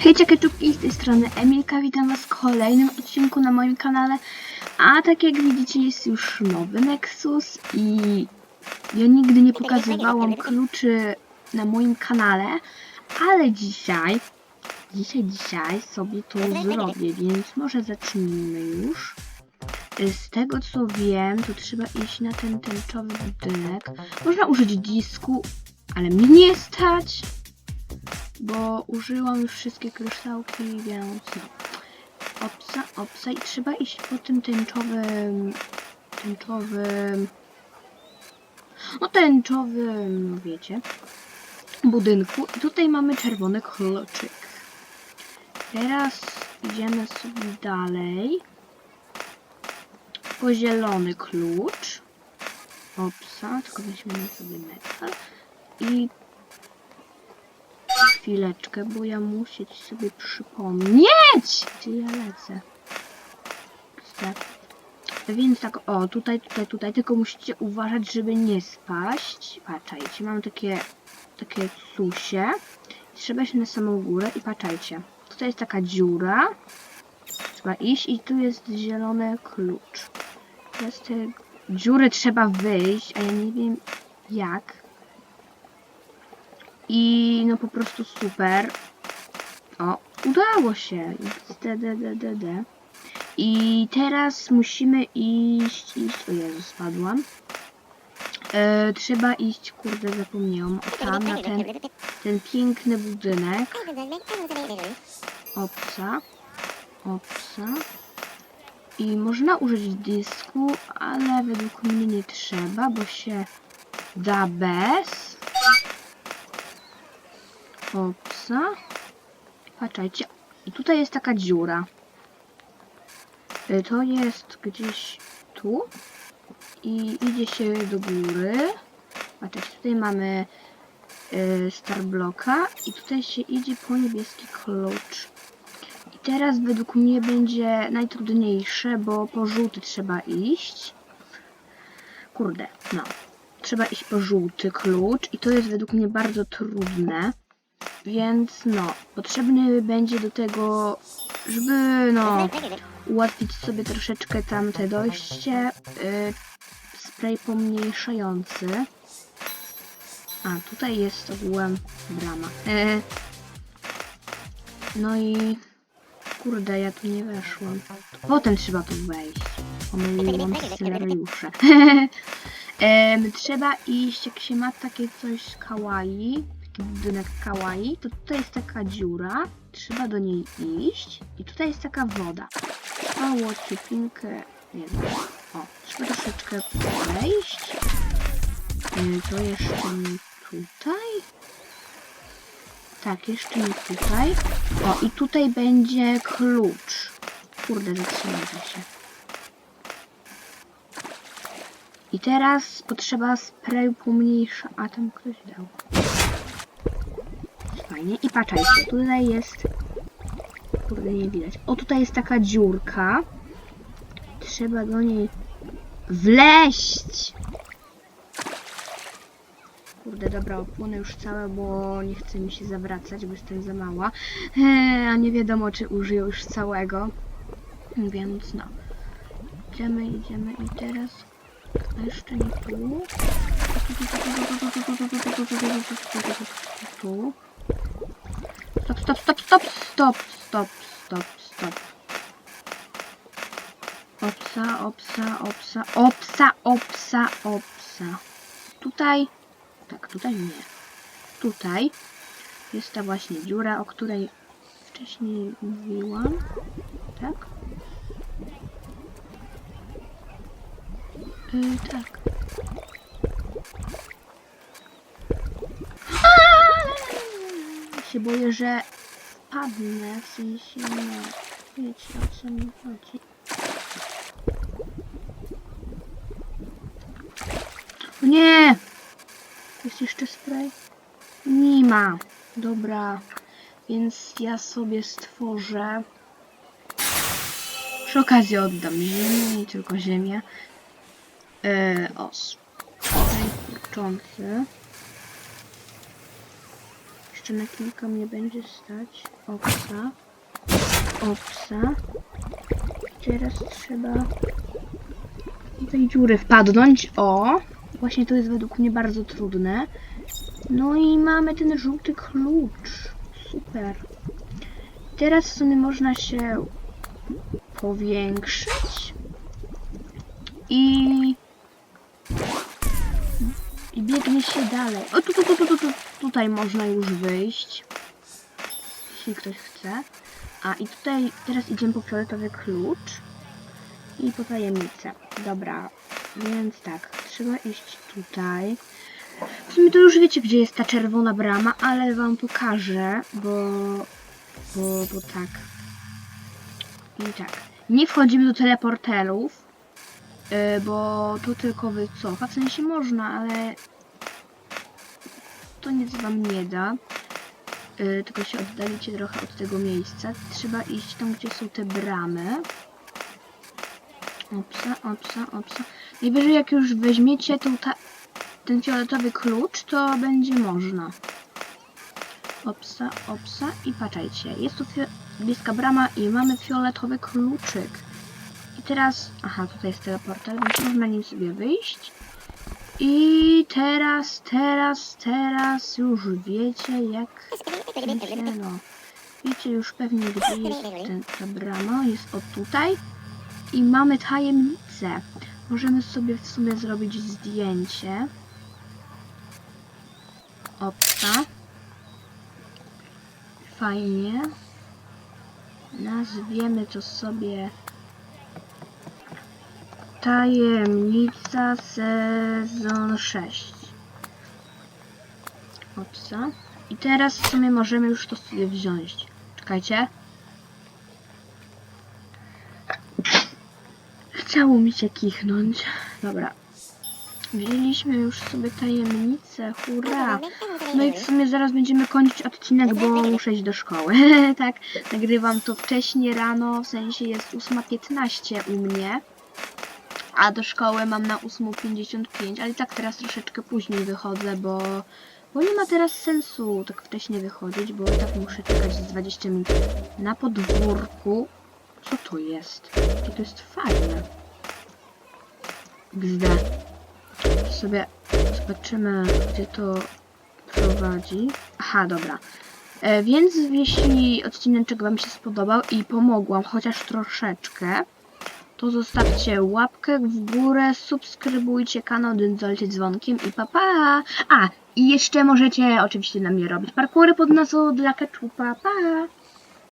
Hejcie keczupki, z tej strony Emilka, witam was w kolejnym odcinku na moim kanale. A tak jak widzicie jest już nowy Nexus i ja nigdy nie pokazywałam kluczy na moim kanale, ale dzisiaj, dzisiaj, dzisiaj sobie to zrobię, więc może zacznijmy już. Z tego co wiem, to trzeba iść na ten tęczowy budynek. Można użyć disku, ale mnie nie stać bo użyłam już wszystkie kryształki, więc no. Opsa, opsa i trzeba iść po tym tęczowym, tęczowym, no tęczowym, no wiecie, budynku. I tutaj mamy czerwony kluczyk. Teraz idziemy sobie dalej. Po zielony klucz. Opsa, tylko weźmiemy sobie metal. I chwileczkę, bo ja muszę sobie przypomnieć, gdzie ja lecę. Tak. Więc tak, o, tutaj, tutaj, tutaj, tylko musicie uważać, żeby nie spaść. Patrzajcie, mam takie, takie susie. Trzeba się na samą górę i patrzajcie. Tutaj jest taka dziura. Trzeba iść i tu jest zielony klucz. Z tej dziury trzeba wyjść, a ja nie wiem jak. I no po prostu super. O, udało się. D. I teraz musimy iść, iść, o Jezu, spadłam. E, trzeba iść, kurde, zapomniałam, o tam, na ten, ten piękny budynek. Opsa, opsa. I można użyć dysku, ale według mnie nie trzeba, bo się da bez. Opsa. Patrzajcie. I tutaj jest taka dziura. Y, To jest gdzieś tu. I idzie się do góry. Patrzcie, tutaj mamy y, Starblocka. I tutaj się idzie po niebieski klucz. I teraz według mnie będzie najtrudniejsze, bo po żółty trzeba iść. Kurde, no. Trzeba iść po żółty klucz i to jest według mnie bardzo trudne. Więc no, potrzebny będzie do tego, żeby no ułatwić sobie troszeczkę tamte dojście, yy, spray pomniejszający. A, tutaj jest ogółem brama. Yy, no i kurde, ja tu nie weszłam. Potem trzeba tu wejść. Pomyliłam scenariusze. Em, trzeba iść, jak się ma takie coś kawaii, taki budynek kawaii, to tutaj jest taka dziura, trzeba do niej iść i tutaj jest taka woda. Mało wiem, o, trzeba troszeczkę przejść. Em, To jeszcze nie tutaj. Tak, jeszcze nie tutaj. O, i tutaj będzie klucz. Kurde, zatrzymajcie się. I teraz potrzeba sprayu pomniejsza, a tam ktoś dał. Fajnie. I patrzajcie, tutaj jest... Kurde, nie widać. O, tutaj jest taka dziurka. Trzeba do niej wleść. Kurde, dobra, opłonę już całe, bo nie chce mi się zawracać, bo jestem za mała. Eee, a nie wiadomo, czy użyję już całego. Więc no. Idziemy, idziemy i teraz a jeszcze nie tu. Tu. Stop, stop, stop, stop, stop, stop, stop, stop. Opsa, opsa, opsa, opsa, opsa, opsa. Tutaj, tak, tutaj nie. Tutaj jest ta właśnie dziura, o której wcześniej mówiłam. Tak? Yy, tak. Się boję, że spadnę, w sensie nie. Wiecie o co mi chodzi. O nie! Jest jeszcze spray? Nie ma. Dobra. Więc ja sobie stworzę. Przy okazji oddam ziemię, nie tylko ziemię. Yy, o, spray kurczący. Jeszcze na kilka mnie będzie stać. Opsa. Opsa. Teraz trzeba do tej dziury wpadnąć. O! Właśnie to jest według mnie bardzo trudne. No i mamy ten żółty klucz. Super. Teraz w sumie można się powiększyć. I... Biegnie się dalej. O, tu, tu, tu, tu, tu, tu, tutaj można już wyjść. Jeśli ktoś chce. A i tutaj teraz idziemy po fioletowy klucz. I po tajemnicę. Dobra, więc tak, trzeba iść tutaj. W sumie to już wiecie, gdzie jest ta czerwona brama, ale wam pokażę, bo... Bo, bo tak. I tak. Nie wchodzimy do teleporterów, yy, bo tu tylko wycofa. W sensie można, ale to nic wam nie da. Yy, tylko się oddalicie trochę od tego miejsca. Trzeba iść tam, gdzie są te bramy. Opsa, opsa, opsa. Najwyżej jak już weźmiecie tą ta, ten fioletowy klucz, to będzie można. Opsa, opsa i patrzajcie. Jest tu niebieska brama i mamy fioletowy kluczyk. I teraz... Aha, tutaj jest teleporter, więc można nim sobie wyjść. I teraz, teraz, teraz już wiecie jak... Wiecie, no. Wiecie już pewnie gdzie jest ten, ta brama. Jest o tutaj. I mamy tajemnicę. Możemy sobie w sumie zrobić zdjęcie. Opsa. Fajnie. Nazwiemy to sobie Tajemnica sezon 6. Opsa. I teraz w sumie możemy już to sobie wziąć. Czekajcie. Chciało mi się kichnąć. Dobra. Wzięliśmy już sobie tajemnicę, hurra! No i w sumie zaraz będziemy kończyć odcinek, bo muszę iść do szkoły. tak, nagrywam to wcześnie rano, w sensie jest 8.15 u mnie. A do szkoły mam na 8.55, ale tak teraz troszeczkę później wychodzę, bo, bo nie ma teraz sensu tak wcześnie wychodzić, bo tak muszę czekać z 20 minut na podwórku. Co to jest? Jakie to jest fajne. Gzda. Sobie zobaczymy, gdzie to prowadzi. Aha, dobra. E, więc jeśli odcinek Wam się spodobał i pomogłam chociaż troszeczkę, to zostawcie łapkę w górę, subskrybujcie kanał, dzwoncie dzwonkiem i papa. Pa. A, i jeszcze możecie oczywiście na mnie robić parkury pod nazwą dla keczupa. Pa!